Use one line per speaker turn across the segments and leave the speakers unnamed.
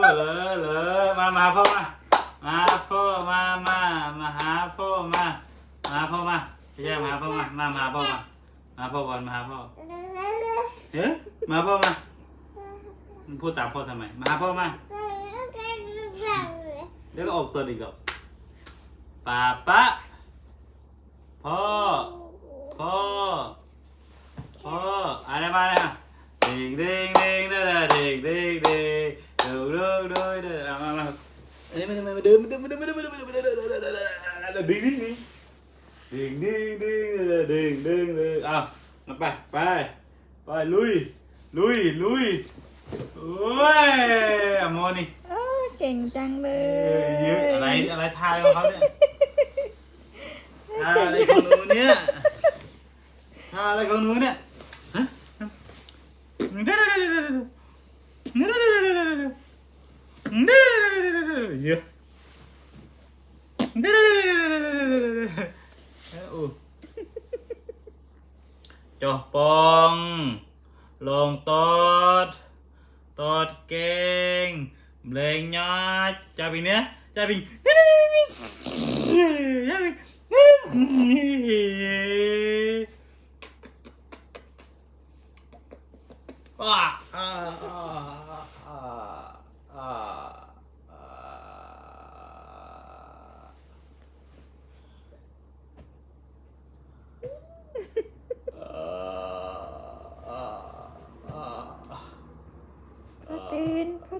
เลอเลอมามาพ่อมามาพ่อมามามาหาพ่อมามาพ่อมาพี่แจ้มาพ่อมา มามาพ่อมามาพ่อก่อนมาหาพ่อเฮ้ยมาพ่อมาพูดตามพ่อทำไม มาหาพ่อมาเดี๋ยวออกตัวอีกว่าป้าป้าพ่อพ่อพ่ออะไรมาเนี่ยดิงดิงดิงเดิ่เด้อดงดิงดิงเดือเดเดือดเดือดเดือดมามาอันนี้มันดันเดินดันเดินดันเดินดันเดินดันเดินดันเดินดันเดินดึเดึเดึเดึเดึเดึเดึเดึงอ่ะมาไปไปไปลุยลุยลุยโอ้ยอโมนี่
เดก่เดังเด
ลยเดยอะอะไรอะไรทายของเดขาเนี่เดาอะไรของหนูเนี่เดาอะไรของหนูเดนีเดฮะเดเดยวเดเดยวเดเดยวเดเดยวเดนี๋ยวเดี๋ยว như cho bong lồng tốt
tốt keng lên nhá cha bình nhé cha bình cha bình à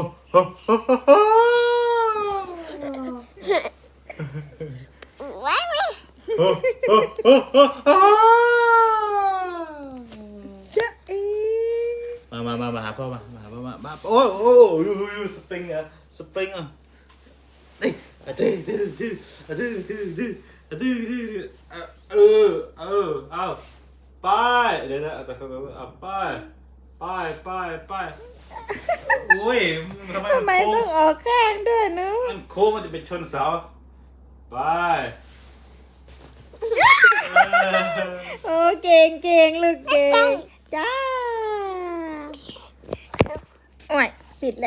มามา
มามาหาพ่อมามาหาพ่อมามาโอ้ยโอ้ยยูยูสปริงอ่ะสปริงอ่ะเอ้ยอะดื้อดื้อดื้ออะดื้อดื้อดื้ออะดื้อดื้อดื้อเออเออเอาไปเดี๋ยวนะแต่เขาเอาไปไปไปไปอ้ยทำไม
ต้องออกข้างด้วยนนู
มันโค้งมันจะไปชนเสาไป
โอ้เก่งเก่งลูกเก่ง จ้าโอ้ยปิดแล้ว